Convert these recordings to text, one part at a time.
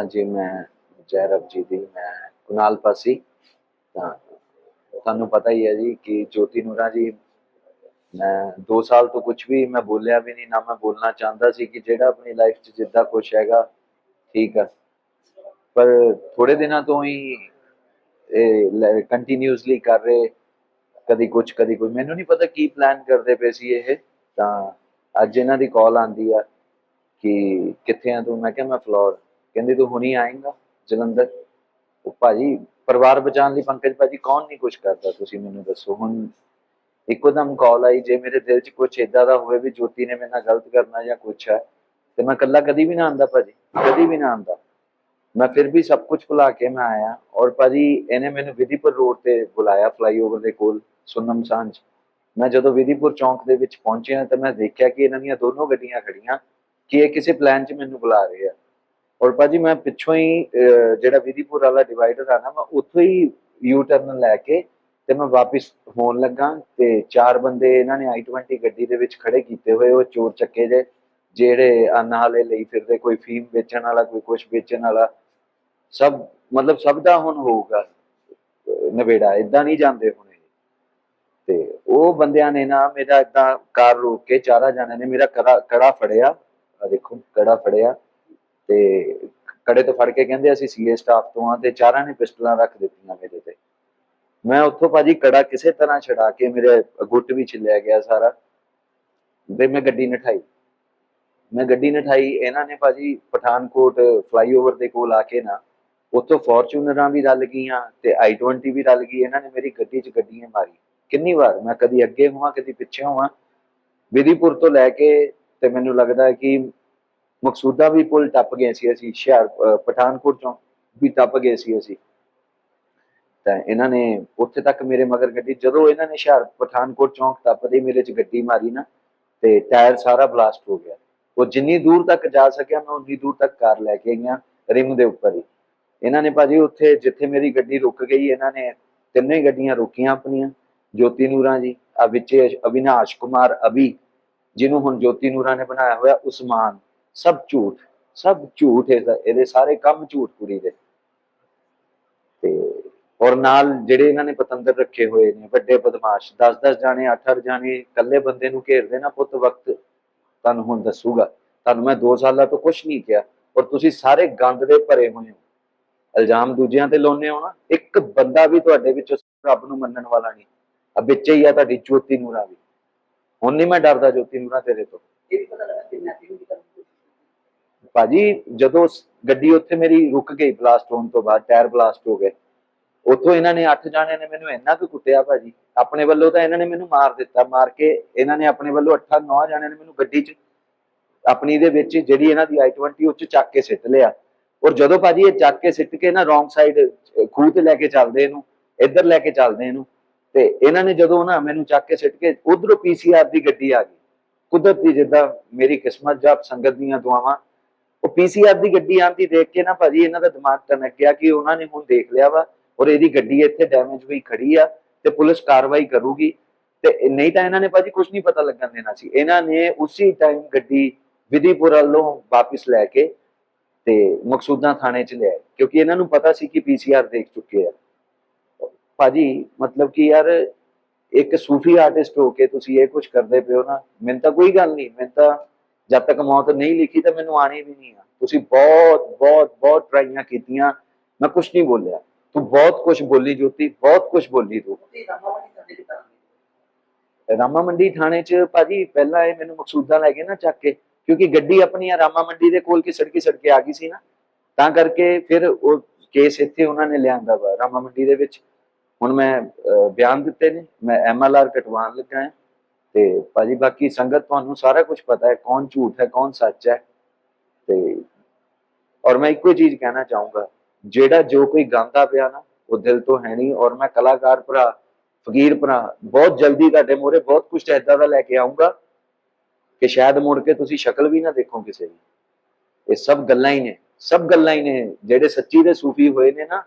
ਹਾਂਜੀ, ਮੈਂ ਜੈਰਬ ਜੀ ਦੀ, ਮੈਂ ਕੁਨਾਲ ਪਾਸੀ। ਤਾਂ ਤੁਹਾਨੂੰ ਪਤਾ ਹੀ ਹੈ ਜੀ ਕਿ ਜੋਤੀ ਨੂਰਾ ਜੀ, ਮੈਂ 2 ਸਾਲ ਤੋਂ ਕੁਝ ਵੀ ਮੈਂ ਬੋਲਿਆ ਵੀ ਨਹੀਂ, ਨਾ ਮੈਂ ਬੋਲਣਾ ਚਾਹੁੰਦਾ ਸੀ ਕਿ ਜਿਹੜਾ ਆਪਣੀ ਲਾਈਫ 'ਚ ਜਿੱਦਾਂ ਕੁਝ ਹੈਗਾ, ਠੀਕ ਆ। ਪਰ ਥੋੜੇ ਦਿਨਾਂ ਤੋਂ ਹੀ ਇਹ ਕੰਟੀਨਿਊਸਲੀ ਕਰ ਰਹੇ, ਕਦੀ ਕੁਝ ਕਦੀ ਕੁਝ ਮੈਨੂੰ ਨਹੀਂ ਪਤਾ ਕੀ ਪਲਾਨ ਕਰਦੇ ਪਏ ਸੀ ਇਹ। ਤਾਂ ਅੱਜ ਇਹਨਾਂ ਦੀ ਕਾਲ ਆਂਦੀ ਆ ਕਿ ਕਿੱਥੇ ਆ ਤੂੰ? ਮੈਂ ਕਿਹਾ ਮੈਂ ਫਲੋਰ। ਕਹਿੰਦੀ ਤੂੰ ਹੁਣੀ ਆਏਗਾ, ਜਲੰਧਰ। ਉਹ ਭਾਜੀ, ਪਰਿਵਾਰ ਬਚਾਉਣ ਲਈ ਪੰਕਜ ਭਾਜੀ ਕੌਣ ਨਹੀਂ ਕੁਝ ਕਰਦਾ, ਤੁਸੀਂ ਮੈਨੂੰ ਦੱਸੋ। ਹੁਣ ਇੱਕੋ ਦਮ ਕਾਲ ਆਈ, ਜੇ ਮੇਰੇ ਦਿਲ 'ਚ ਕੁਝ ਇਦਾਂ ਦਾ ਹੋਵੇ ਵੀ ਜੋਤੀ ਨੇ ਮੇਰੇ ਨਾਲ ਗਲਤ ਕਰਨਾ ਜਾਂ ਕੁਝ ਹੈ, ਤੇ ਮੈਂ ਇਕੱਲਾ ਕਦੀ ਵੀ ਨਾ ਆਂਦਾ ਭਾਜੀ, ਕਦੀ ਵੀ ਨਾ ਆਂਦਾ ਮੈਂ ਫਿਰ ਵੀ ਸਭ ਕੁਝ ਭੁਲਾ ਕੇ ਮੈਂ ਆਇਆ, ਔਰ ਭਾਜੀ ਇਹਨੇ ਮੈਨੂੰ ਵਿਧੀਪੁਰ ਰੋਡ ਤੇ ਬੁਲਾਇਆ ਫਲਾਈਓਵਰ ਦੇ ਕੋਲ, ਸੁਨਮ ਸਾਂਝ। ਮੈਂ ਜਦੋਂ ਵਿਧੀਪੁਰ ਚੌਂਕ ਦੇ ਵਿੱਚ ਪਹੁੰਚਿਆ, ਤਾਂ ਮੈਂ ਦੇਖਿਆ ਕਿ ਇਹਨਾਂ ਦੀਆਂ ਦੋਨੋਂ ਗੱਡੀਆਂ ਖੜੀਆਂ, ਕਿ ਇਹ ਕਿਸੇ ਪਲਾਨ 'ਚ ਮੈਨੂੰ ਬੁਲਾ ਰਹੇ ਆ। ਔਰ ਭਾਜੀ ਮੈਂ ਪਿੱਛੋਂ ਹੀ ਜਿਹੜਾ ਵਿਧੀਪੁਰ ਵਾਲਾ ਡਿਵਾਈਡਰ ਆ ਨਾ ਮੈਂ ਉੱਥੋਂ ਹੀ ਯੂ ਟਰਨ ਲੈ ਕੇ ਤੇ ਮੈਂ ਵਾਪਸ ਹੋਣ ਲੱਗਾ ਤੇ ਚਾਰ ਬੰਦੇ ਇਹਨਾਂ ਨੇ i20 ਗੱਡੀ ਦੇ ਵਿੱਚ ਖੜੇ ਕੀਤੇ ਹੋਏ ਉਹ ਚੋਰ ਚੱਕੇ ਜੇ ਜਿਹੜੇ ਅੰਨ ਲਈ ਫਿਰਦੇ ਕੋਈ ਫੀਮ ਵੇਚਣ ਵਾਲਾ ਕੋਈ ਕੁਝ ਵੇਚਣ ਵਾਲਾ ਸਭ ਮਤਲਬ ਸਭ ਦਾ ਹੁਣ ਹੋਊਗਾ ਅਹ, ਨਵੇੜਾ ਇਦਾਂ ਨਹੀਂ ਜਾਂਦੇ ਹੁਣ। ਤੇ ਉਹ ਬੰਦਿਆਂ ਨੇ ਨਾ ਮੇਰਾ ਇਦਾਂ ਕਾਰ ਰੋਕ ਕੇ ਚਾਰਾ ਜਾਣਿਆਂ ਨੇ ਮੇਰਾ ਕੜਾ ਕੜਾ ਫੜਿਆ ਆ ਦੇਖੋ ਕੜਾ ਫੜਿਆ। ਤੇ ਕੜੇ ਤੋਂ ਫੜ ਕੇ ਕਹਿੰਦੇ ਅਸੀਂ ਸੀਏ ਸਟਾਫ ਤੋਂ ਆ ਤੇ ਚਾਰਾਂ ਨੇ ਪਿਸਟਲਾਂ ਰੱਖ ਦਿੱਤੀਆਂ ਮੇਰੇ ਤੇ। ਮੈਂ ਉੱਥੋਂ ਭਾਜੀ ਕੜਾ ਕਿਸੇ ਤਰ੍ਹਾਂ ਛਡਾ ਕੇ ਮੇਰੇ ਗੁੱਟ ਵੀ ਛਿੱਲਿਆ ਗਿਆ ਸਾਰਾ ਤੇ ਮੈਂ ਗੱਡੀ ਨਠਾਈ। ਮੈਂ ਗੱਡੀ ਨਠਾਈ, ਇਹਨਾਂ ਨੇ ਭਾਜੀ ਪਠਾਨਕੋਟ ਫਲਾਈਓਵਰ ਦੇ ਕੋਲ ਆ ਕੇ ਨਾ ਉੱਥੋਂ ਫੋਰਚੂਨਰਾਂ ਵੀ ਰਲ ਗਈਆਂ ਤੇ i20 ਵੀ ਰਲ ਗਈ, ਇਹਨਾਂ ਨੇ ਮੇਰੀ ਗੱਡੀ 'ਚ ਗੱਡੀਆਂ ਮਾਰੀ। ਕਿੰਨੀ ਵਾਰ? ਮੈਂ ਕਦੀ ਅੱਗੇ ਹੋਵਾਂ, ਕਦੀ ਪਿੱਛੇ ਹੋਵਾਂ। ਵਿਧੀਪੁਰ ਤੋਂ ਲੈ ਕੇ ਤੇ ਮੈਨੂੰ ਲੱਗਦਾ ਕਿ ਮਕਸੂਦਾ ਵੀ ਪੁਲ ਟੱਪ ਗਏ ਸੀ ਅਸੀਂ, ਹੁਸ਼ਿਆਰ ਪਠਾਨਕੋਟ ਚੋਂ ਵੀ ਟੱਪ ਗਏ ਸੀ ਅਸੀਂ। ਤਾਂ ਇਹਨਾਂ ਨੇ ਉੱਥੇ ਤੱਕ ਮੇਰੇ ਮਗਰ ਗੱਡੀ, ਜਦੋਂ ਇਹਨਾਂ ਨੇ ਹੁਸ਼ਿਆਰ, ਪਠਾਨਕੋਟ ਚੌਂਕ ਟੱਪਦੇ ਮੇਰੇ 'ਚ ਗੱਡੀ ਮਾਰੀ ਨਾ, ਤੇ ਟਾਇਰ ਸਾਰਾ ਬਲਾਸਟ ਹੋ ਗਿਆ। ਉਹ ਜਿੰਨੀ ਦੂਰ ਤੱਕ ਜਾ ਸਕਿਆ, ਮੈਂ ਉਨੀ ਦੂਰ ਤੱਕ ਕਾਰ ਲੈ ਕੇ ਗਿਆ ਰਿਮ ਦੇ ਉੱਪਰ ਹੀ। ਇਹਨਾਂ ਨੇ ਭਾਜੀ ਉੱਥੇ, ਜਿੱਥੇ ਮੇਰੀ ਗੱਡੀ ਰੁਕ ਗਈ, ਇਹਨਾਂ ਨੇ ਤਿੰਨੇ ਗੱਡੀਆਂ ਰੋਕੀਆਂ ਆਪਣੀਆਂ, ਜੋਤੀ ਨੂਰਾਂ ਜੀ, ਆ ਵਿੱਚ ਅਵਿਨਾਸ਼ ਕੁਮਾਰ, ਅਭੀ, ਜਿਹਨੂੰ ਹੁਣ ਜੋਤੀ ਨੂਰਾਂ ਨੇ ਬਣਾਇਆ ਹੋਇਆ, ਉਸਮਾਨ। ਸਭ ਝੂਠ ਸਭ ਝੂਠ ਇਹਦੇ ਸਾਰੇ ਕੰਮ ਝੂਠ ਕੁੜੀ ਦੇ। ਤੇ ਔਰ ਨਾਲ ਜਿਹੜੇ ਇਹਨਾਂ ਨੇ ਪਤੰਦਰ ਰੱਖੇ ਹੋਏ ਨੇ, ਵੱਡੇ ਬਦਮਾਸ਼ 10-10 ਜਾਣੇ 8-8 ਜਾਣੇ ਇਕੱਲੇ ਬੰਦੇ ਨੂੰ ਘੇਰਦੇ ਨਾ ਪੁੱਤ ਵਕਤ, ਤੁਹਾਨੂੰ ਹੁਣ ਦੱਸੂਗਾ। ਤੁਹਾਨੂੰ ਮੈਂ 2 ਸਾਲਾਂ ਤੋਂ ਕੁਝ ਨਹੀਂ ਕਿਹਾ, ਔਰ ਤੁਸੀਂ ਸਾਰੇ ਗੰਦ ਦੇ ਭਰੇ ਹੋਏ ਹੋ। ਇਲਜ਼ਾਮ ਦੂਜਿਆਂ ਤੇ ਲਾਉਂਦੇ ਹੋ ਨਾ, ਇੱਕ ਬੰਦਾ ਵੀ ਤੁਹਾਡੇ ਵਿੱਚੋਂ ਰੱਬ ਨੂੰ ਮੰਨਣ ਵਾਲਾ ਨਹੀਂ। ਆ ਵਿੱਚ ਹੀ ਆ ਤੁਹਾਡੀ ਜੋਤੀ ਨੂਰਾ ਵੀ ਹੁਣ ਨਹੀਂ ਮੈਂ ਡਰਦਾ ਜੋਤੀ ਨੂਰਾ ਤੇਰੇ ਤੋਂ। ਇਹ ਪਤਾ ਲੱਗਾ ਕਿਡਨੈਪਿੰਗ ਦੀ ਭਾਜੀ, ਜਦੋਂ ਗੱਡੀ ਉੱਥੇ ਮੇਰੀ ਰੁਕ ਗਈ ਬਲਾਸਟ ਹੋਣ ਤੋਂ ਬਾਅਦ ਟਾਇਰ ਬਲਾਸਟ ਹੋ ਗਏ। ਉੱਥੋਂ ਇਹਨਾਂ ਨੇ 8 ਜਾਣਿਆਂ ਨੇ ਮੈਨੂੰ ਇੰਨਾ ਕੁ ਕੁੱਟਿਆ ਭਾਜੀ। ਆਪਣੇ ਵੱਲੋਂ ਤਾਂ ਇਹਨਾਂ ਨੇ ਮੈਨੂੰ ਮਾਰ ਦਿੱਤਾ, ਮਾਰ ਕੇ ਇਹਨਾਂ ਨੇ ਆਪਣੇ ਵੱਲੋਂ 8 9 ਜਾਣਿਆਂ ਨੇ ਮੈਨੂੰ ਗੱਡੀ 'ਚ, ਆਪਣੀ ਦੇ ਵਿੱਚ ਜਿਹੜੀ ਇਹਨਾਂ ਦੀ i20 ਉੱਚ ਚੱਕ ਕੇ ਸਿੱਟ ਲਿਆ। ਔਰ ਜਦੋਂ ਭਾਜੀ ਇਹ ਚੱਕ ਕੇ ਸਿੱਟ ਕੇ ਨਾ ਰੋਂਗ ਸਾਈਡ ਖੂਹ ਤੇ ਲੈ ਕੇ ਚੱਲਦੇ ਇਹਨੂੰ, ਇੱਧਰ ਲੈ ਕੇ ਚੱਲਦੇ ਇਹਨੂੰ, ਤੇ ਇਹਨਾਂ ਨੇ ਜਦੋਂ ਨਾ ਮੈਨੂੰ ਚੱਕ ਕੇ ਸਿੱਟ ਕੇ ਉਧਰੋਂ ਪੀਸੀਆਰ ਦੀ ਗੱਡੀ ਆ ਗਈ। ਕੁਦਰਤੀ ਜਿੱਦਾਂ ਮੇਰੀ ਕਿਸਮਤ ਜਾਂ ਸੰਗਤ ਦੀਆਂ ਦੁਆਵਾਂ ਉਹ ਪੀਸੀਆਰ ਦੀ ਗੱਡੀ ਆਂਦੀ ਦੇਖ ਕੇ ਨਾ ਭਾਜੀ ਇਹਨਾਂ ਦਾ ਦਿਮਾਗ ਟਨਕ ਗਿਆ ਕਿ ਉਹਨਾਂ ਨੇ ਹੁਣ ਦੇਖ ਲਿਆ ਵਾ ਔਰ ਇਹਦੀ ਗੱਡੀ ਇੱਥੇ ਡੈਮੇਜ ਹੋਈ ਖੜੀ ਆ ਤੇ ਪੁਲਿਸ ਕਾਰਵਾਈ ਕਰੂਗੀ ਤੇ ਨਹੀਂ ਤਾਂ ਇਹਨਾਂ ਨੇ ਭਾਜੀ ਕੁਝ ਨਹੀਂ ਪਤਾ ਲੱਗਣ ਦੇਣਾ ਸੀ। ਇਹਨਾਂ ਨੇ ਉਸੇ ਟਾਈਮ ਗੱਡੀ ਵਿਧੀਪੁਰ ਵੱਲੋਂ ਵਾਪਸ ਲੈ ਕੇ ਤੇ ਮਕਸੂਦਾਂ ਥਾਣੇ ਚ ਲਿਆਏ, ਕਿਉਂਕਿ ਇਹਨਾਂ ਨੂੰ ਪਤਾ ਸੀ ਕਿ ਪੀਸੀਆਰ ਦੇਖ ਚੁੱਕੇ ਆ। ਭਾਜੀ ਮਤਲਬ ਕਿ ਯਾਰ ਇੱਕ ਸੂਫੀ ਆਰਟਿਸਟ ਹੋ ਕੇ ਤੁਸੀਂ ਇਹ ਕੁਝ ਕਰਦੇ ਪਿਓ ਨਾ, ਮੈਨੂੰ ਤਾਂ ਕੋਈ ਗੱਲ ਨਹੀਂ, ਮੈਨੂੰ ਤਾਂ ਜਦ ਤੱਕ ਮੌਤ ਨਹੀਂ ਲਿਖੀ ਤਾਂ ਮੈਨੂੰ ਆਣੀ ਵੀ ਨਹੀਂ ਆ। ਤੁਸੀਂ ਬਹੁਤ ਬਹੁਤ ਬਹੁਤ ਟਰਾਈਆਂ ਕੀਤੀਆਂ ਮੈਂ ਕੁਝ ਨਹੀਂ ਬੋਲਿਆ। ਤੂੰ ਬਹੁਤ ਕੁਝ ਬੋਲੀ ਜੋਤੀ ਬਹੁਤ ਕੁਝ ਬੋਲੀ ਤੂੰ। ਰਾਮਾ ਮੰਡੀ ਥਾਣੇ 'ਚ ਭਾਜੀ ਪਹਿਲਾਂ ਇਹ ਮੈਨੂੰ ਮਕਸੂਦਾਂ ਲੈ ਗਏ ਨਾ ਚੱਕ ਕੇ ਕਿਉਂਕਿ ਗੱਡੀ ਆਪਣੀ ਆ ਰਾਮਾ ਮੰਡੀ ਦੇ ਕੋਲ ਕੀ ਸੜਕੀ ਸੜਕੇ ਆ ਗਈ ਸੀ ਨਾ। ਤਾਂ ਕਰਕੇ ਫਿਰ ਉਹ ਕੇਸ ਇੱਥੇ ਉਹਨਾਂ ਨੇ ਲਿਆਂਦਾ ਵਾ ਰਾਮਾ ਮੰਡੀ ਦੇ ਵਿੱਚ। ਹੁਣ ਮੈਂ ਬਿਆਨ ਦਿੱਤੇ ਨੇ ਮੈਂ ਐਮਐਲਆਰ ਕਟਵਾਉਣ ਲੱਗਾ ਹਾਂ। ਤੇ ਭਾਜੀ ਬਾਕੀ ਸੰਗਤ ਤੁਹਾਨੂੰ ਸਾਰਾ ਕੁਝ ਪਤਾ ਹੈ, ਕੌਣ ਝੂਠ ਹੈ, ਕੌਣ ਸੱਚ ਹੈ। ਤੇ ਔਰ ਮੈਂ ਇੱਕੋ ਚੀਜ਼ ਕਹਿਣਾ ਚਾਹੂੰਗਾ, ਜਿਹੜਾ ਜੋ ਕੋਈ ਗਾਉਂਦਾ ਪਿਆ ਨਾ, ਉਹ ਦਿਲ ਤੋਂ ਹੈ ਨਹੀਂ। ਔਰ ਮੈਂ ਕਲਾਕਾਰ ਭਰਾ, ਫਕੀਰ ਭਰਾ, ਬਹੁਤ ਜਲਦੀ ਤੁਹਾਡੇ ਮੂਹਰੇ ਬਹੁਤ ਕੁਝ ਏਦਾਂ ਦਾ ਲੈ ਕੇ ਆਉਂਗਾ ਕਿ ਸ਼ਾਇਦ ਮੁੜ ਕੇ ਤੁਸੀਂ ਸ਼ਕਲ ਵੀ ਨਾ ਦੇਖੋ ਕਿਸੇ ਦੀ। ਇਹ ਸਭ ਗੱਲਾਂ ਹੀ ਨੇ, ਸਭ ਗੱਲਾਂ ਹੀ ਨੇ। ਜਿਹੜੇ ਸੱਚੀ ਦੇ ਸੂਫੀ ਹੋਏ ਨੇ ਨਾ,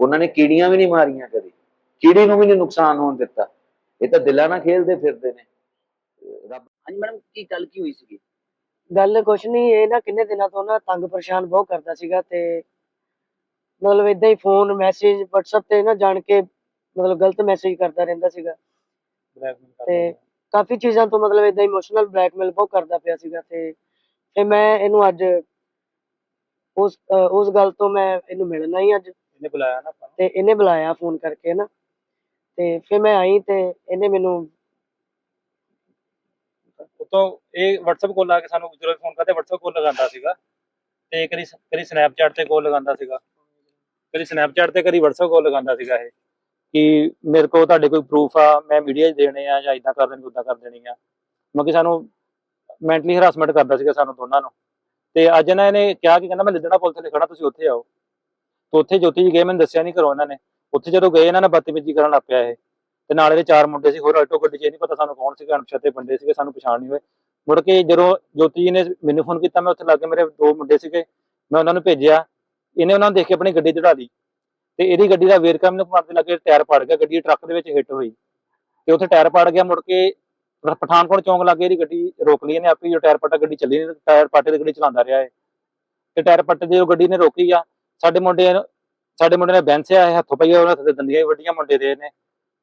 ਉਹਨਾਂ ਨੇ ਕੀੜੀਆਂ ਵੀ ਨਹੀਂ ਮਾਰੀਆਂ ਕਦੇ। ਕੀੜੀ ਨੂੰ ਵੀ ਨਹੀਂ ਨੁਕਸਾਨ ਹੋਣ ਦਿੱਤਾ। ਇਹ ਤਾਂ ਦਿਲਾਂ ਨਾਲ ਖੇਲਦੇ ਫਿਰਦੇ ਨੇ। ਰੱਬ ਹਾਂਜੀ ਮੈਡਮ ਕੀ ਗੱਲ ਕੀ ਹੋਈ ਸੀਗੀ? ਗੱਲ ਕੁਛ ਨਹੀਂ ਇਹ ਨਾ ਕਿੰਨੇ ਦਿਨਾਂ ਤੋਂ ਨਾ ਤੰਗ ਪਰੇਸ਼ਾਨ ਬਹੁਤ ਕਰਦਾ ਸੀਗਾ ਤੇ ਮਤਲਬ ਇਦਾਂ ਹੀ ਫੋਨ ਮੈਸੇਜ WhatsApp ਤੇ ਨਾ ਜਾਣ ਕੇ ਮਤਲਬ ਗਲਤ ਮੈਸੇਜ ਕਰਦਾ ਰਹਿੰਦਾ ਸੀਗਾ। ਤੇ ਕਾਫੀ ਚੀਜ਼ਾਂ ਤੋਂ ਮਤਲਬ ਇਦਾਂ ਇਮੋਸ਼ਨਲ ਬਲੈਕਮੇਲ ਬਹੁਤ ਕਰਦਾ ਪਿਆ ਸੀਗਾ ਤੇ ਫਿਰ ਮੈਂ ਇਹਨੂੰ ਅੱਜ ਉਸ ਉਸ ਗੱਲ ਤੋਂ ਮੈਂ ਇਹਨੂੰ ਮਿਲਣਾ ਹੀ ਅੱਜ। ਇਹਨੇ ਬੁਲਾਇਆ ਨੂੰ। ਤੇ ਇਹਨੇ ਬੁਲਾਇਆ ਫੋਨ ਕਰਕੇ ਨਾ। ਤੇ ਫਿਰ ਮੈਂ ਆਈ ਤੇ ਇਹਨੇ ਮੈਨੂੰ ਉਤੋਂ ਇਹ WhatsApp ਕੋਲ ਲਾ ਕੇ ਸਾਨੂੰ ਜਦੋਂ ਫੋਨ ਕਰਦੇ, WhatsApp ਕੋਲ ਲਗਾਉਂਦਾ ਸੀਗਾ। ਤੇ ਕਦੀ ਕਦੀ Snapchat ਤੇ ਕੋਲ ਲਗਾਉਂਦਾ ਸੀਗਾ। ਕਦੀ Snapchat ਤੇ, ਕਦੀ WhatsApp ਕੋਲ ਲਗਾਉਂਦਾ ਸੀਗਾ ਇਹ ਕਿ ਮੇਰੇ ਕੋਲ ਤੁਹਾਡੇ ਕੋਈ ਪ੍ਰੂਫ ਆ, ਮੈਂ ਮੀਡੀਆ 'ਚ ਦੇਣੇ ਆ ਜਾਂ ਇਦਾਂ ਕਰ ਦੇਣੀ ਉਦਾਂ ਕਰ ਦੇਣੀ ਆ। ਮਤਲਬ ਕਿ ਸਾਨੂੰ ਮੈਂਟਲੀ ਹਰਾਸਮੈਂਟ ਕਰਦਾ ਸੀਗਾ ਸਾਨੂੰ ਦੋਨਾਂ ਨੂੰ। ਤੇ ਅੱਜ ਨਾ ਇਹਨੇ ਕਿਹਾ ਕਿ ਕਹਿੰਦਾ, ਮੈਂ ਲਿੱਦੜਾ ਪੁਲ ਤੇ ਖੜਾ ਤੁਸੀਂ ਉੱਥੇ ਆਓ। ਤੇ ਉੱਥੇ ਜੋਤੀ ਜੀ ਗਏ, ਮੈਨੂੰ ਦੱਸਿਆ ਨਹੀਂ ਘਰੋਂ ਇਹਨਾਂ ਨੇ। ਉੱਥੇ ਜਦੋਂ ਗਏ, ਇਹਨਾਂ ਨੇ ਬਦਤਮੀਜ਼ੀ ਕਰਨ ਲੱਗ ਪਿਆ ਇਹ। ਤੇ ਨਾਲ ਇਹਦੇ ਚਾਰ ਮੁੰਡੇ ਸੀ, ਹੋਰ ਆਲਟੋ ਗੱਡੀ 'ਚ ਇਹ ਨਹੀਂ ਪਤਾ ਸਾਨੂੰ ਕੌਣ ਸੀਗੇ, ਅਣਪਛਾਤੇ ਬੰਦੇ ਸੀਗੇ, ਸਾਨੂੰ ਪਛਾਣ ਨਹੀਂ ਹੋਏ। ਮੁੜ ਕੇ ਜਦੋਂ ਜੋਤੀ ਜੀ ਨੇ ਮੈਨੂੰ ਫੋਨ ਕੀਤਾ, ਮੈਂ ਉੱਥੇ ਲੱਗੇ ਮੇਰੇ ਦੋ ਮੁੰਡੇ ਸੀਗੇ, ਮੈਂ ਉਹਨਾਂ ਨੂੰ ਭੇਜਿਆ। ਇਹਨੇ ਉਹਨਾਂ ਨੂੰ ਦੇਖ ਕੇ ਆਪਣੀ ਗੱਡੀ ਚੜਾ ਲਈ। ਤੇ ਇਹਦੀ ਗੱਡੀ ਦਾ ਵੇਰਕਾ ਮੈਨੂੰ ਮਾਰਦੇ ਲੱਗੇ ਟਾਇਰ ਪਾੜ ਗਿਆ, ਗੱਡੀ ਟਰੱਕ ਦੇ ਵਿੱਚ ਹਿੱਟ ਹੋਈ। ਤੇ ਉੱਥੇ ਟਾਇਰ ਪਾੜ ਗਿਆ, ਮੁੜ ਕੇ ਪਠਾਨਕੋਟ ਚੌਂਕ ਲੱਗੇ ਇਹਦੀ ਗੱਡੀ ਰੋਕ ਲਈ ਇਹਨੇ ਆਪੇ ਹੀ ਟਾਇਰ ਪੱਟਾ ਗੱਡੀ ਚੱਲੀ ਨਹੀਂ ਟਾਇਰ ਪਾਟੇ ਦੀ ਗੱਡੀ ਚਲਾਉਂਦਾ ਰਿਹਾ ਹੈ ਤੇ ਟਾਇਰ ਪੱਟੇ ਦੀ ਉਹ ਗੱਡੀ ਨੇ ਰੋਕੀ ਆ। ਸਾਡੇ ਮੁੰਡੇ ਸਾਡੇ ਮੁੰਡੇ ਨੇ ਬੈਂਸਿਆ ਹੈ ਹੱਥੋਂ ਪਈਆ ਉਹਨਾਂ ਤੇ ਦੰਦੀਆਂ ਵੀ ਵੱਡੀਆਂ ਮੁੰਡੇ ਦੇ ਨੇ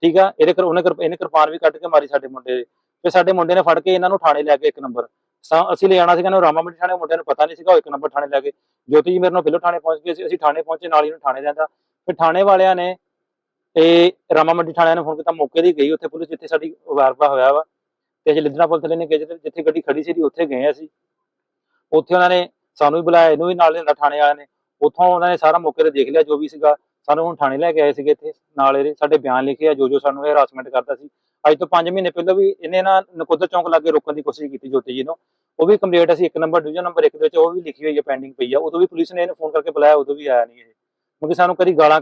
ਠੀਕ ਆ? ਇਹਦੇ ਕਰ ਉਹਨੇ ਇਹਨੇ ਕਿਰਪਾਨ ਵੀ ਕੱਢ ਕੇ ਮਾਰੀ ਸਾਡੇ ਮੁੰਡੇ ਦੇ। ਫਿਰ ਸਾਡੇ ਮੁੰਡੇ ਨੇ ਫੜ ਕੇ ਇਹਨਾਂ ਨੂੰ ਥਾਣੇ ਲੈ ਕੇ ਇੱਕ ਨੰਬਰ। ਸਾ- ਅਸੀਂ ਲੈ ਜਾਣਾ ਸੀਗਾ ਨਾ ਰਾਮਾ ਮੰਡੀ ਥਾਣੇ, ਮੁੰਡਿਆਂ ਨੂੰ ਪਤਾ ਨਹੀਂ ਸੀਗਾ, ਉਹ ਇੱਕ ਨੰਬਰ ਥਾਣੇ ਲੈ ਕੇ ਜੋਤੀ ਜੀ ਮੇਰੇ ਨਾਲ ਪਹਿਲੋਂ ਥਾਣੇ ਪਹੁੰਚ ਗਏ ਸੀ, ਅਸੀਂ ਥਾਣੇ ਪਹੁੰਚੇ, ਨਾਲ ਹੀ ਨੂੰ ਥਾਣੇ ਜਾਂਦਾ ਫਿਰ ਥਾਣੇ ਵਾਲਿਆਂ ਨੇ ਤੇ ਰਾਮਾ ਮੰਡੀ ਥਾਣਿਆਂ ਨੂੰ ਫੋਨ ਕੀਤਾ, ਮੌਕੇ ਦੀ ਗਈ ਉੱਥੇ ਪੁਲਿਸ, ਜਿੱਥੇ ਸਾਡੀ ਵਾਰਪਾ ਹੋਇਆ ਵਾ। ਤੇ ਅਸੀਂ ਲਿੱਦਣਾ ਪੁਲਿਸ ਵਾਲੇ ਨੇ ਗਏ ਜਿੱਥੇ ਗੱਡੀ ਖੜੀ ਸੀ ਉੱਥੇ ਗਏ ਅਸੀਂ। ਉੱਥੇ ਉਹਨਾਂ ਨੇ ਸਾਨੂੰ ਵੀ ਬੁਲਾਇਆ, ਇਹਨੂੰ ਵੀ ਨਾਲ ਲਿਆਂਦਾ ਥਾਣੇ ਵਾਲਿਆਂ ਨੇ। ਉੱਥੋਂ ਉਹਨਾਂ ਨੇ ਸਾਰਾ ਮੌਕੇ ਤੇ ਦੇਖ ਲਿਆ, ਜੋ ਵੀ ਸੀਗਾ, ਸਾਨੂੰ ਹੁਣ ਥਾਣੇ ਲੈ ਕੇ ਆਏ ਸੀਗੇ ਇੱਥੇ, ਨਾਲ ਇਹਦੇ, ਸਾਡੇ ਬਿਆਨ ਲਿਖੇ ਆ ਜੋ ਜੋ ਸਾਨੂੰ ਇਹ ਹਰਾਸਮੈਂਟ ਕਰਦਾ ਸੀ। ਅੱਜ ਤੋਂ 5 ਮਹੀਨੇ ਪਹਿਲਾਂ ਵੀ ਇਹਨੇ ਨਾ ਨਕੋਦਰ ਚੌਂਕ ਲਾਗੇ ਰੋਕਣ ਦੀ ਕੋਸ਼ਿਸ਼ ਕੀਤੀ ਜੋਤੀ ਜੀ ਨੂੰ। ਉਹ ਵੀ ਕੰਪਲੀਟ ਅਸੀਂ ਇੱਕ ਨੰਬਰ ਡਿਵੀਜ਼ਨ ਨੰਬਰ 1 ਦੇ ਵਿੱਚ ਉਹ ਵੀ ਲਿਖੀ ਹੋਈ ਹੈ ਪੈਂਡਿੰਗ ਪਈ ਆ। ਉਦੋਂ ਵੀ ਪੁਲਿਸ ਨੇ ਇਹਨੂੰ ਫੋਨ ਕਰਕੇ ਬੁਲਾਇਆ, ਉਦੋਂ ਵੀ ਆਇਆ ਨਹੀਂ ਇਹ। ਕਿਉਂਕਿ ਸਾਨੂੰ ਕਦੀ ਗਾਲਾਂ